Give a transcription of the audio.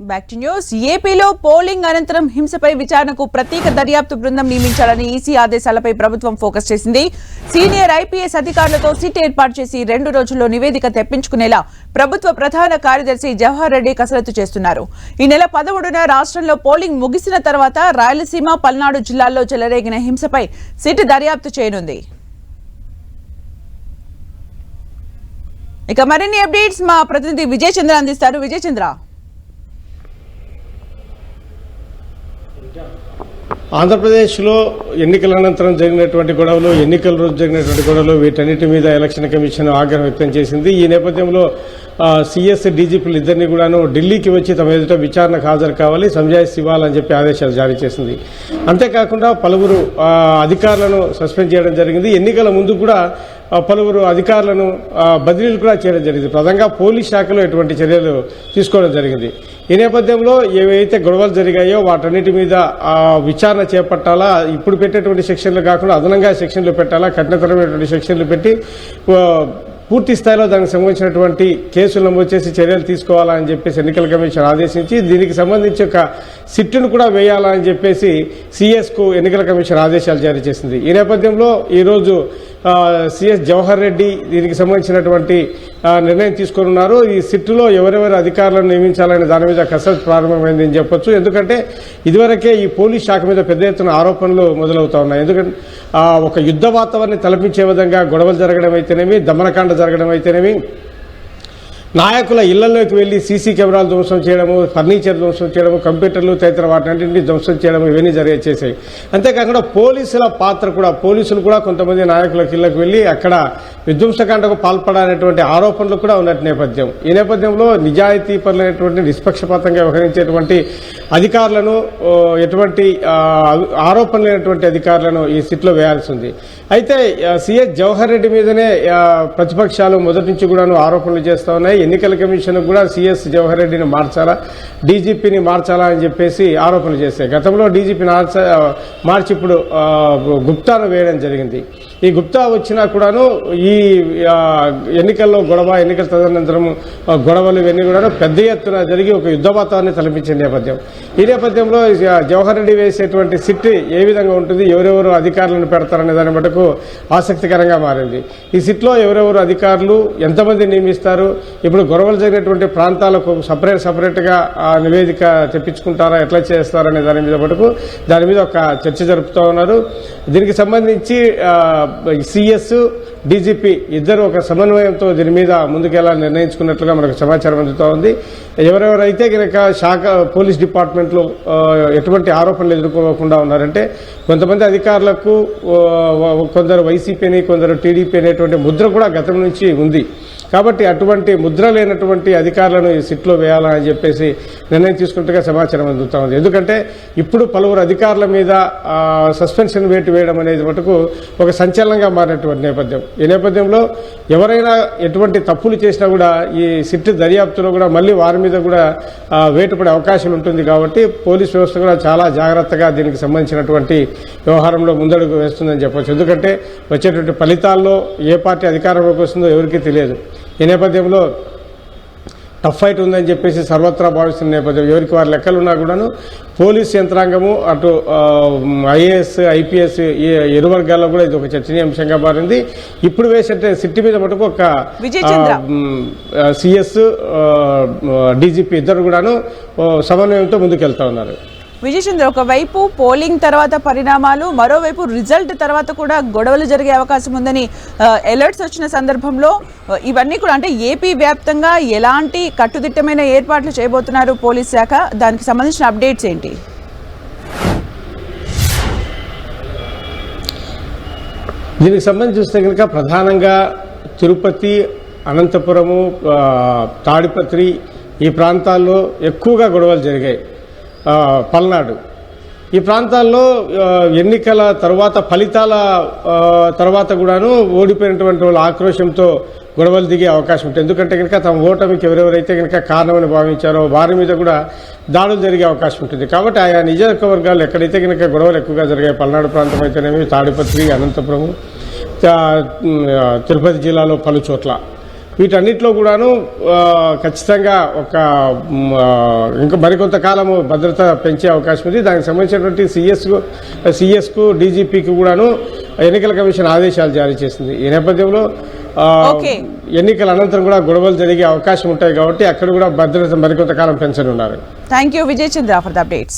Back to news ఏపీలో polling అనంతరం హింసపై విచారణకు ప్రత్యేక దర్యాప్తు బృందం నియమించాలని ఈసీ ఆదేశాలపై ప్రభుత్వం ఫోకస్ చేసింది. సీనియర్ ఐపీఎస్ అధికారులతో సిట్ ఏర్పాటు చేసి రెండు రోజుల్లో నివేదిక తెప్పించుకునేలా ప్రభుత్వ ప్రధాన కార్యదర్శి జవహర్ రెడ్డి కసరత్తు చేస్తున్నారు. ఈ నెల పదమూడున రాష్ట్రంలో పోలింగ్ ముగిసిన తర్వాత రాయలసీమ పల్నాడు జిల్లాల్లో చెలరేగిన హింసపై సిట్ దర్యాప్తు చేయనుంది. ఇక మరిన్ని అప్డేట్స్ మా ప్రతినిధి విజయచంద్ర అందిస్తారు. విజయచంద్ర చంద్ర ఆంధ్రప్రదేశ్లో ఎన్నికల అనంతరం జరిగినటువంటి గొడవలు ఎన్నికల రోజు జరిగినటువంటి గొడవలు వీటన్నిటి మీద ఎలక్షన్ కమిషన్ ఆగ్రహం వ్యక్తం చేసింది. ఈ నేపథ్యంలో సిఎస్ డీజీపీలు ఇద్దరిని కూడాను ఢిల్లీకి వచ్చి తమ ఎదుట విచారణకు హాజరు కావాలి సంజాయిస్ ఇవ్వాలని చెప్పి ఆదేశాలు జారీ చేసింది. అంతేకాకుండా పలువురు అధికారులను సస్పెండ్ చేయడం జరిగింది. ఎన్నికల ముందు కూడా పలువురు అధికారులను బదిలీలు కూడా చేయడం జరిగింది. ప్రధానంగా పోలీస్ శాఖలో ఎటువంటి చర్యలు తీసుకోవడం జరిగింది. ఈ నేపథ్యంలో ఏవైతే గొడవలు జరిగాయో వాటన్నిటి మీద విచారణ చేపట్టాలా ఇప్పుడు పెట్టేటువంటి సెక్షన్లు కాకుండా అదనంగా సెక్షన్లు పెట్టాలా కఠినతరమైనటువంటి సెక్షన్లు పెట్టి పూర్తి స్థాయిలో దానికి సంబంధించినటువంటి కేసులు నమోదు చేసి చర్యలు తీసుకోవాలా అని చెప్పేసి ఎన్నికల కమిషన్ ఆదేశించి దీనికి సంబంధించి ఒక సిట్టును కూడా వేయాలని చెప్పేసి సిఎస్కు ఎన్నికల కమిషన్ ఆదేశాలు జారీ చేసింది. ఈ నేపథ్యంలో ఈరోజు సిఎస్ జవహర్ రెడ్డి దీనికి సంబంధించినటువంటి నిర్ణయం తీసుకొని ఉన్నారు ఈ సిట్టులో ఎవరెవరు అధికారులను నియమించాలనే దాని మీద కసరత్తు ప్రారంభమైంది అని చెప్పొచ్చు. ఎందుకంటే ఇదివరకే ఈ పోలీస్ శాఖ మీద పెద్ద ఎత్తున ఆరోపణలు మొదలవుతా ఉన్నాయి. ఎందుకంటే ఒక యుద్ధ వాతావరణాన్ని తలపించే విధంగా గొడవలు జరగడం అయితేనేమి దమనకాండ జరగడం అయితేనేమి నాయకుల ఇళ్ళలోకి వెళ్ళి సీసీ కెమెరాలు ధ్వంసం చేయడము ఫర్నిచర్ ధ్వంసం చేయడము కంప్యూటర్లు తదితర వాటిని ధ్వంసం చేయడం ఇవన్నీ జరిగే చేసాయి అంతేకాకుండా పోలీసుల పాత్ర కూడా పోలీసులు కూడా కొంతమంది నాయకుల ఇళ్ళకు వెళ్ళి అక్కడ విధ్వంసకాండకు పాల్పడాలనేటువంటి ఆరోపణలు కూడా ఉన్నట్టు నేపథ్యం. ఈ నేపథ్యంలో నిజాయితీ పరులైనటువంటి నిష్పక్షపాతంగా వ్యవహరించేటువంటి అధికారులను ఎటువంటి ఆరోపణలైనటువంటి అధికారులను ఈ సిట్లో వేయాల్సి ఉంది అయితే సిఎస్ జవహర్ రెడ్డి మీదనే ప్రతిపక్షాలు మొదటి నుంచి కూడాను ఆరోపణలు చేస్తూ ఉన్నాయి. ఎన్నికల కమిషన్ కూడా సిఎస్ జవహర్ రెడ్డిని మార్చాలా? డీజీపీని మార్చాలా అని చెప్పేసి ఆరోపణలు చేశాయి. గతంలో డీజీపీని మార్చి ఇప్పుడు గుప్తాను వేయడం జరిగింది. ఈ గుప్తా వచ్చినా కూడాను ఈ ఎన్నికల్లో గొడవ ఎన్నికల తదనంతరం గొడవలు ఇవన్నీ కూడా పెద్ద ఎత్తున జరిగి ఒక యుద్ధ వాతావరణం తలపించే నేపథ్యం. ఈ నేపథ్యంలో జవహర్ రెడ్డి వేసేటువంటి సిట్ ఏ విధంగా ఉంటుంది? ఎవరెవరు అధికారులను పెడతారనే దాని మటుకు ఆసక్తికరంగా మారింది. ఈ సిట్లో ఎవరెవరు అధికారులు? ఎంతమంది నియమిస్తారు? ఇప్పుడు ఇప్పుడు గొడవలు జరిగినటువంటి ప్రాంతాలకు సపరేట్ సపరేట్గా ఆ నివేదిక తెప్పించుకుంటారా ఎట్లా చేస్తారనే దాని మీద మటుకు దాని మీద ఒక చర్చ జరుపుతూ ఉన్నారు. దీనికి సంబంధించి సిఎస్ డీజీపీ ఇద్దరు ఒక సమన్వయంతో దీని మీద ముందుకెళ్ళాలని నిర్ణయించుకున్నట్లుగా మనకు సమాచారం అందుతూ ఉంది. ఎవరెవరైతే కనుక శాఖ పోలీస్ డిపార్ట్మెంట్లో ఎటువంటి ఆరోపణలు ఎదుర్కోకుండా ఉన్నారంటే కొంతమంది అధికారులకు కొందరు వైసీపీని కొందరు టీడీపీ అనేటువంటి ముద్ర కూడా గతం నుంచి ఉంది. కాబట్టి అటువంటి ముద్ర లేనటువంటి అధికారులను ఈ సిట్లో వేయాలని చెప్పేసి నిర్ణయం తీసుకున్నట్టుగా సమాచారం అందుతా ఉంది. ఎందుకంటే ఇప్పుడు పలువురు అధికారుల మీద సస్పెన్షన్ వేటు వేయడం అనేది మటుకు ఒక సంచలనంగా మారినటువంటి నేపథ్యం. ఈ నేపథ్యంలో ఎవరైనా ఎటువంటి తప్పులు చేసినా కూడా ఈ సిట్ దర్యాప్తులో కూడా మళ్ళీ వారి మీద కూడా వేటు పడే అవకాశం ఉంటుంది కాబట్టి పోలీస్ వ్యవస్థ కూడా చాలా జాగ్రత్తగా దీనికి సంబంధించినటువంటి వ్యవహారంలో ముందడుగు వేస్తుందని చెప్పవచ్చు ఎందుకంటే వచ్చేటువంటి ఫలితాల్లో ఏ పార్టీ అధికారంలోకి వస్తుందో ఎవరికీ తెలియదు. ఈ నేపథ్యంలో టఫ్ ఫైట్ ఉందని చెప్పేసి సర్వత్రా భావిస్తున్న నేపథ్యం. ఎవరికి వారి లెక్కలు ఉన్నా కూడాను పోలీస్ యంత్రాంగము అటు ఐఏఎస్ ఐపీఎస్ ఇరు వర్గాల్లో కూడా ఇది ఒక చర్చనీయాంశంగా మారింది. ఇప్పుడు వేసే సిట్టి మీద మటుకు ఒక. సిఎస్ డీజీపీ ఇద్దరు కూడాను సమన్వయంతో ముందుకెళ్తా ఉన్నారు. విజయచంద్ర ఒకవైపు పోలింగ్ తర్వాత పరిణామాలు మరోవైపు రిజల్ట్ తర్వాత కూడా గొడవలు జరిగే అవకాశం ఉందని అలర్ట్స్ వచ్చిన సందర్భంలో ఇవన్నీ కూడా అంటే ఏపీ వ్యాప్తంగా ఎలాంటి కట్టుదిట్టమైన ఏర్పాట్లు చేయబోతున్నారు పోలీస్ శాఖ? దానికి సంబంధించిన అప్డేట్స్ ఏంటి? దీనికి సంబంధించి చూస్తే కనుక ప్రధానంగా తిరుపతి అనంతపురము తాడిపత్రి ఈ ప్రాంతాల్లో ఎక్కువగా గొడవలు జరిగాయి. పల్నాడు. ఈ ప్రాంతాల్లో ఎన్నికల తర్వాత ఫలితాల తర్వాత కూడాను ఓడిపోయినటువంటి వాళ్ళ ఆక్రోశంతో గొడవలు దిగే అవకాశం ఉంటుంది. ఎందుకంటే కనుక తమ ఓటమికి ఎవరెవరైతే కనుక కారణమని భావించారో వారి మీద కూడా దాడులు జరిగే అవకాశం ఉంటుంది. కాబట్టి ఆయా నియోజకవర్గాలు ఎక్కడైతే కనుక గొడవలు ఎక్కువగా జరిగాయి పల్నాడు ప్రాంతం అయితేనేమి తాడిపత్రి అనంతపురం తిరుపతి జిల్లాలో పలు చోట్ల వీటన్నిటిలో కూడాను ఖచ్చితంగా ఒక ఇంకా మరికొంత కాలము భద్రత పెంచే అవకాశం ఉంది. దానికి సంబంధించినటువంటి సిఎస్ సిఎస్కు డీజీపీకి కూడాను ఎన్నికల కమిషన్ ఆదేశాలు జారీ చేసింది. ఈ నేపథ్యంలో. ఎన్నికల అనంతరం కూడా గొడవలు జరిగే అవకాశం ఉంటాయి కాబట్టి అక్కడ కూడా భద్రత మరికొంత కాలం పెంచనున్నారు. Thank you Vijay Chandra for the updates.